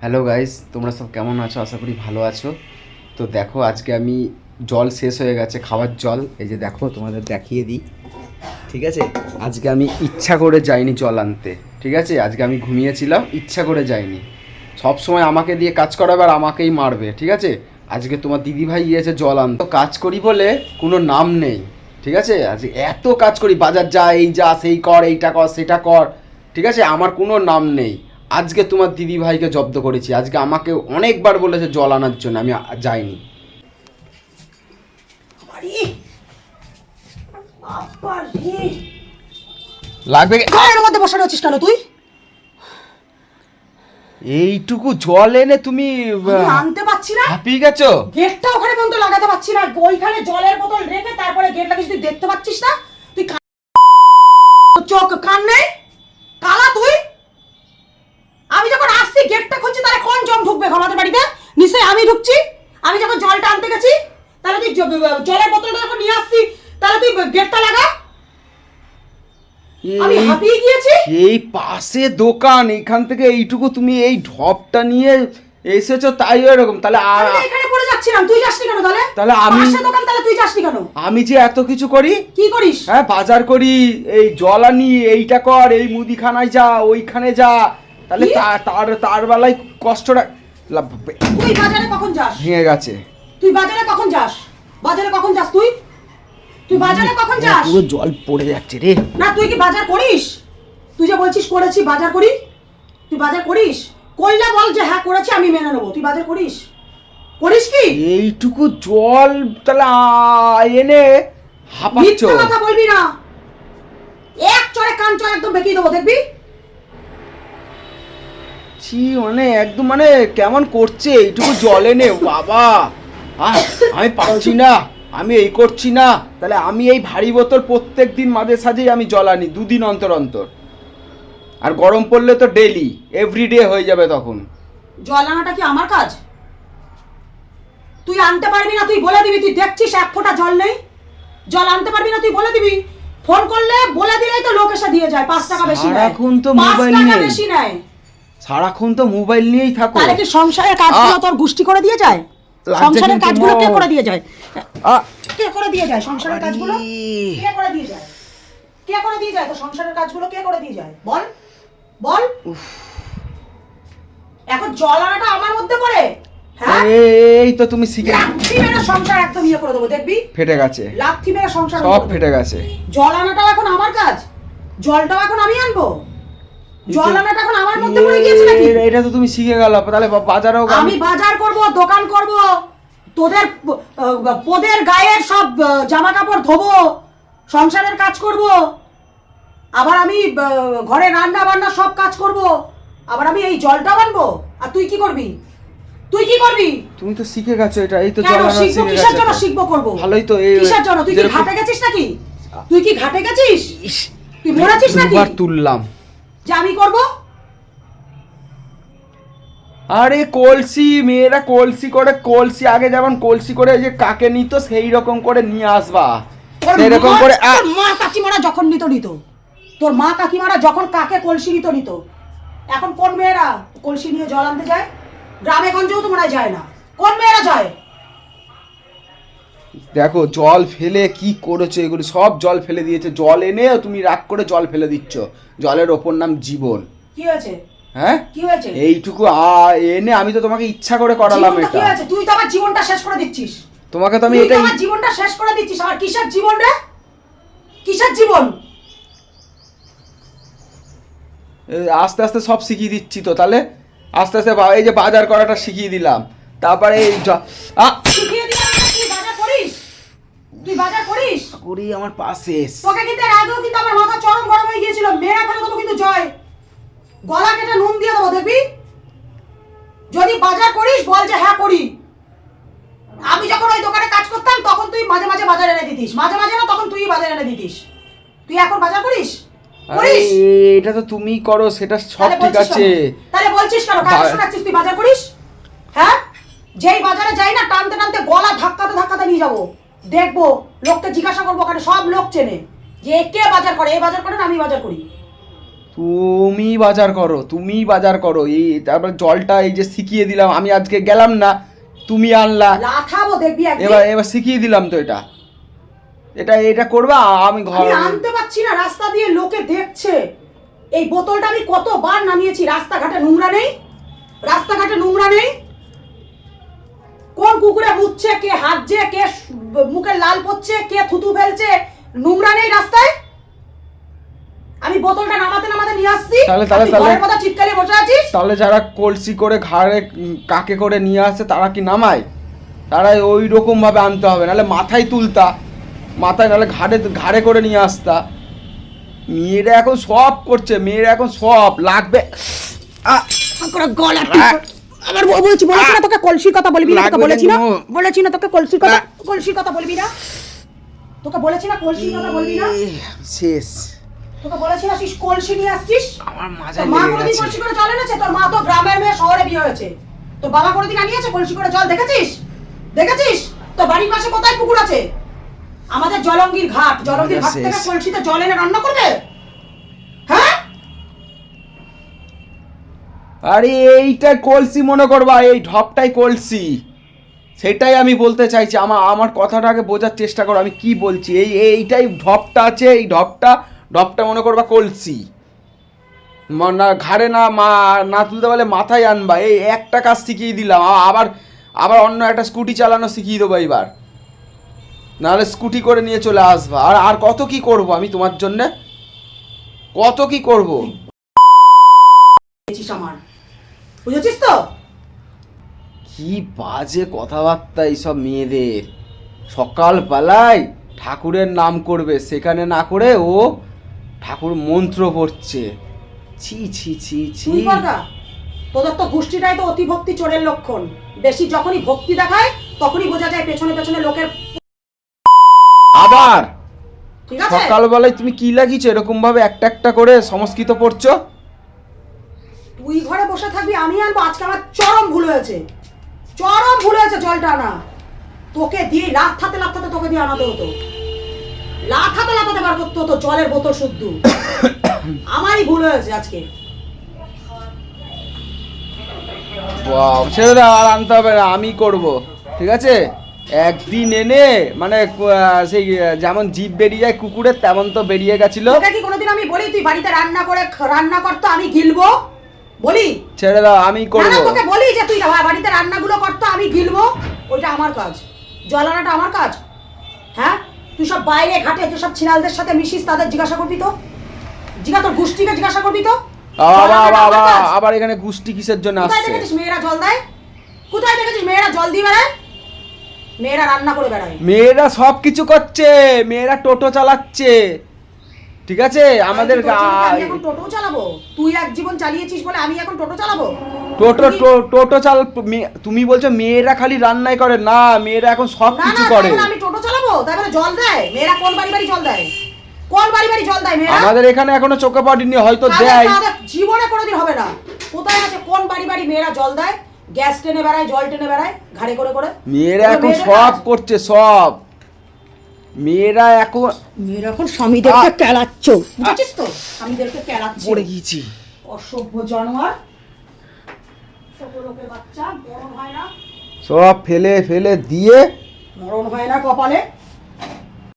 Hello guys তোমরা সব কেমন আছো? আশা করি ভালো আছো। তো দেখো, আজকে আমি জল শেষ হয়ে গেছে, খাওয়ার জল। এই যে দেখো, তোমাদের দেখিয়ে দিই। ঠিক আছে? আজকে আমি ইচ্ছা করে যাইনি জল আনতে। ঠিক আছে? আজকে আমি ঘুমিয়েছিলাম, ইচ্ছা করে যাইনি। সব সময় আমাকে দিয়ে কাজ করাবে আর আমাকেই মারবে। ঠিক আছে? আজকে তোমার দিদিভাই গিয়েছে জল আনতে। কাজ করি বলে কোনো নাম নেই। ঠিক আছে? আজকে এত কাজ করি, বাজার যা, এই যা, সেই কর, এইটা কর, সেটা কর। ঠিক আছে? আমার কোনো নাম নেই। আজকে তোমার দিদি ভাইকে জব্দ করেছি। আজকে আমাকে অনেকবার বলেছে জল আনার জন্য আমি যাইনি। লাগবে? মধ্যে বসে রয়েছিস কেন তুই? এইটুকু জল এনে তুমি আনতে পারছি না। হাঁপিয়ে গেছো? গেটটা ওখানে পর্যন্ত লাগাতে পারছি না। ওইখানে জলের বোতল রেখে তারপরে গেট লাগিয়েছিস তুই দেখতে পাচ্ছিস না? তুই চোখ কান নেই কালা তুই আমি যখন আসছি গেটটা খুলছি তাহলে কোন জম ঢুকবে আমাদের বাড়িতে? নিশ্চয়ই আমি ঢুকছি। আমি যখন জলটা আনতে গেছি তাহলে তুই জলের বোতলটা যখন নিয়ে আসছি তাহলে তুই গেটটা লাগা। আমি এই- হাঁপিয়ে গিয়েছি। এই পাশে দোকান এখান থেকে এইটুকু তুমি এই ঢপটা নিয়ে এসেছ তাই এরকম তাহলে আর এখানে পড়ে যাচ্ছিলাম তুই যাসনি কেন তাহলে? তাহলে আমি- দোকান তাহলে তুই যাসনি কেন? আমি যে এত কিছু করি? কি করিস? হ্যাঁ বাজার করি এই জল আনি এইটা কর এই মুদিখানায় যা ওইখানে যা। তাহলে তার তার বেলায় কষ্টটা তুই বাজারে কখন যাস? ভেঙে গেছে। তুই বাজারে কখন যাস? বাজারে কখন যাস তুই? তুই বাজারে কখন যাস? পুরো জল পড়ে যাচ্ছে রে। না তুই কি বাজার করিস? তুই যে বলছিস করেছি বাজার করি? তুই বাজার করিস? করলে বল যে হ্যাঁ করেছি আমি মেনে নেব। তুই বাজার করিস? করিস কি? এইটুকু জল তাহলে আ- এনে হাঁপাচ্ছ। কথা বলবি না। এক চড়ে কান চড়ে একদম বেঁকিয়ে দেবো দেখবি? ছি মানে একদম মানে কেমন করছে? এইটুকু জল এনে বাবা! আহ আমি পাচ্ছি না আমি এই করছি না। তাহলে আমি এই ভারী বোতল প্রত্যেক দিন মাঝে সাঝেই আমি জল আনি দুদিন অন্তর অন্তর। আর গরম পড়লে তো ডেলি এভরিডে হয়ে যাবে তখন। জল আনাটা কি আমার কাজ? তুই আনতে পারবি না তুই বলে দিবি তুই দেখছিস এক ফোঁটা জল নেই? জল আনতে পারবি না তুই বলে দিবি? ফোন করলে বলে দিলেই তো লোক এসে দিয়ে যায় পাঁচ টাকা বেশি নেয়। সারাক্ষণ তো পাঁচ মোবাইল টাকা নেই। বেশি নেয়। সারাক্ষণ তো মোবাইল নিয়েই থাকো। তাহলে কি সংসারের কাজগুলো তোর গোষ্ঠী করে দিয়ে যায়? সংসারের কাজগুলো কে করে দিয়ে যায়? কে করে দিয়ে যায় সংসারের কাজগুলো? কে করে দিয়ে যায়? কে করে দিয়ে যায় তো সংসারের কাজগুলো কে করে দিয়ে যায়? বল। বল। এখন জল আনাটা আমার মধ্যে পড়ে। হ্যাঁ? এই তো তুমি শিখে লাথি মেরে সংসার একদম ইয়ে করে দেবো দেখবি? ফেটে গেছে। লাথি মেরে সংসার সব ফেটে গেছে। জল আনাটাও এখন আমার কাজ। জলটাও এখন আমি আনব। জল আনাটা এখন আমার মধ্যে পড়ে গিয়েছে নাকি? এটা তো তুমি শিখে গেল তাহলে বাজারেও আমি বাজার করব দোকান করব তোদের পোদের গায়ের সব জামা কাপড় ধোবো সংসারের কাজ করব আবার আমি ঘরে রান্না বান্না সব কাজ করব আবার আমি এই জলটা বানবো আর তুই কি করবি? তুই কি করবি? তুমি তো শিখে গেছো এটা এই তো জল শিখব? শিখে কিসের জন্য শিখব করব? ভালোই তো এই কিসের জন্য? তুই কি ঘাটে গেছিস নাকি? তুই কি ঘাটে গেছিস? তুই মরেছিস নাকি? দুবার তুললাম। যে আমি করব? আরে কলসি মেয়েরা কলসি করে কলসি আগে যেমন কলসি করে যে কাকে নিত সেই রকম করে নিয়ে আসবা। সেরকম মা- করে মা কাকিমারা যখন নিত নিত। তোর মা কাকিমারা যখন কাকে কলসি নিত নিত। এখন কোন মেয়েরা কলসি নিয়ে জল আনতে যায়? গ্রামে গঞ্জেও তো মনে যায় না। কোন মেয়েরা যায়? দেখো জল ফেলে কি করেছ এগুলো? সব জল ফেলে দিয়েছে। জল এনে তুমি রাগ করে জল ফেলে দিচ্ছ। জলের ওপর নাম জীবন। কি হয়েছে? হ্যাঁ? কি হয়েছে? এইটুকু এনে আমি তো তোমাকে ইচ্ছা করে করালাম কি এটা। হয়েছে? তুই তো আমার জীবনটা শেষ করে দিচ্ছিস। তোমাকে তো আমি এটাই আমার জীবনটা শেষ করে দিচ্ছিস। আমার কিসের জীবন রে? কিসের জীবন? আস্তে আস্তে সব শিখিয়ে দিচ্ছি তো তাহলে। আস্তে আস্তে এই যে বাজার করাটা শিখিয়ে দিলাম। তারপরে এই তুই বাজার করিস? করি আমার পাশে তোকে কিন্তু এর আগেও কিন্তু আমার মাথা চরম গরম হয়ে গিয়েছিল। মেয়েরা ফেলে দেবো কিন্তু জয়। গলা কেটে নুন দিয়ে দেবো দেখবি? যদি বাজার করিস বল যে হ্যাঁ করি। আমি যখন ওই দোকানে কাজ করতাম তখন তুই মাঝে মাঝে বাজার এনে দিতিস। মাঝে মাঝে না তখন তুই বাজার এনে দিতিস। তুই এখন বাজার করিস? করিস? এটা তো তুমি করো সেটা সব ঠিক আছে। তাহলে বলছিস কেন? কাজ শোনাচ্ছিস? তুই বাজার করিস? হ্যাঁ? যেই বাজারে যাই না টানতে টানতে গলা ধাক্কাতে ধাক্কাতে নিয়ে যাব। দেখব লোককে জিজ্ঞাসা করব ওখানে সব লোক চেনে। যে কে বাজার করে এ বাজার করে না আমি বাজার করি। তুমি বাজার করো তুমি বাজার করো এই তারপর জলটা এই যে শিখিয়ে দিলাম আমি আজকে গেলাম না তুমি আনলা। লাঠাবো দেখবি একদিন। এবার এবার শিখিয়ে দিলাম তো এটা। এটা এটা করবা আমি ঘর আমি আনতে পারছি না রাস্তা দিয়ে লোকে দেখছে। এই বোতলটা আমি কতবার নামিয়েছি রাস্তাঘাটে নোংরা নেই? রাস্তাঘাটে নোংরা নেই? কোন কুকুরে মুছছে কে হাঁটছে কে স- মুখে লাল পড়ছে কে থুতু ফেলছে নোংরা নেই রাস্তায়? আমি বোতলটা নামাতে নামাতে নিয়ে আসছি। তাহলে- তাহলে- তাহলে- মধ্যে চিৎকারে বসে আছিস? তাহলে যারা কলসি করে ঘাড়ে কাকে করে নিয়ে আসে তারা কি নামায়? তারা ওই রকম ভাবে আনতে হবে নাহলে মাথায় তুলতা। মাথায় নাহলে ঘাড়ে ঘাড়ে করে নিয়ে আসতা। মেয়েরা এখন সব করছে মেয়েরা এখন সব লাগবে। গলা ব- বলছি বলেছি না তোকে কলসির কথা বলবি না তোকে বলেছি না বলেছি না তোকে কলসির কথা কলসির কথা বলবি না। তোকে বলেছি না কলসির কথা বলবি না। শেষ। তোকে বলেছি না তুই কলসি নিয়ে আসছিস? আমার মাথায় মা কোনোদিন কলসি করে জল এনেছে? তোর মা তো গ্রামের মেয়ে শহরে বিয়ে হয়েছে। তোর বাবা কোনোদিন আনিয়েছে কলসি করে জল? দেখেছিস? দেখেছিস? তোর বাড়ির পাশে কোথায় পুকুর আছে? আমাদের জলঙ্গির ঘাট জলঙ্গির ঘাট থেকে কলসিতে জল এনে রান্না করবে? আরে এইটা কলসি মনে করবা এই ঢপটাই কলসি সেটাই আমি বলতে চাইছি আমার আমার কথাটাকে বোঝার চেষ্টা করো, আমি কি বলছি? এই এইটাই ঢপটা আছে, এই ঢপটা ঢপটা মনে করবা কলসি না, ঘাড়ে না, মা, না তুলতে পারলে মাথায় আনবা। এই একটা কাজ শিখিয়ে দিলাম আবার আবার অন্য একটা স্কুটি চালানো শিখিয়ে দেবো এবার নাহলে স্কুটি করে নিয়ে চলে আসবা। আর আর কত কি করব আমি তোমার জন্যে? কত কি করব? আমার। বুঝেছিস তো? কি বাজে কথাবার্তা এইসব মেয়েদের। সকালবেলায় ঠাকুরের নাম করবে সেখানে না করে ও ঠাকুর মন্ত্র পড়ছে। ছি ছি ছি ছি। তুই তোদের তো গোষ্ঠীটাই তো অতি ভক্তি চোরের লক্ষণ। বেশি যখনই ভক্তি দেখায় তখনই বোঝা যায় পেছনে পেছনে লোকের আবার ঠিক আছে? সকালবেলায় তুমি কি লাগিয়েছো? এরকম ভাবে একটা একটা করে সংস্কৃত পড়ছো? বসে থাকবি আমি আনব। আজকে আমার চরম ভুল হয়েছে। চরম ভুল হয়েছে জলটা আনা তোকে দিয়ে লাথাতে লাথাতে তোকে দিয়ে আনাতে হতো। লাথাতে লাথাতে বার করতে হতো জলের বোতল শুদ্ধ। আমারই ভুল হয়েছে আজকে। ছেড়ে দাও আর আনতে হবে না আমি করব। ঠিক আছে? একদিন এনে মানে সেই যেমন জিভ বেরিয়ে যায় কুকুরের তেমন তো বেরিয়ে গেছিল। কি কোনোদিন আমি বলি তুই বাড়িতে রান্না করে রান্না করতো আমি গিলবো? বলি? ছেড়ে দাও আমি করব না তোকে বলি যে তুই বা- বাড়িতে রান্নাগুলো করতো আমি গিলবো ওইটা আমার কাজ। জল আনাটা আমার কাজ। হ্যাঁ? তুই সব বাইরে ঘাটে যে সব ছিনালদের সাথে মিশিস তাদের জিজ্ঞাসা করবি তো? জিজ্ঞাসা তোর গোষ্ঠীকে জিজ্ঞাসা করবি তো? আবার এখানে গুষ্টি কিসের জন্য কোথায় আসছে? দেখেছিস মেয়েরা জল দেয়? কোথায় দেখেছিস মেয়েরা জল দিয়ে বেড়ায়? মেয়েরা রান্না করে বেড়ায়। মেয়েরা সব কিছু করছে মেয়েরা টোটো চালাচ্ছে। ঠিক আছে? আমাদের আমি এখন টোটো চালাবো? তুই এক জীবন চালিয়েছিস বলে আমি এখন টোটো চালাবো? টোটো টোটো চাল তুমি বলছো মেয়েরা খালি রান্নাই করে। না মেয়েরা এখন সব কিছু করে। আমি টোটো চালাবো? বলে জল দেয়? মেয়েরা কোন বাড়ি বাড়ি জল দেয়? কোন বাড়ি বাড়ি জল দেয় মেয়েরা? আমাদের এখানে এখনও চোখে পড়েনি হয়তো দেয়। জীবনে কোনোদিন হবে না। কোথায় আছে? কোন বাড়ি বাড়ি মেয়েরা জল দেয়? গ্যাস টেনে বেড়ায় জল টেনে বেড়ায় ঘাড়ে করে করে। মেয়েরা এখন সব করছে সব। মেয়েরা এখন মেয়েরা এখন স্বামীদেরকে কেলাচ্ছ। বুঝেছিস তো? স্বামীদেরকে কেলাচ্ছ। পড়ে গিয়েছি। অসভ্য জানোয়ার। হয় সব ফেলে ফেলে দিয়ে মরণ হয় না কপালে।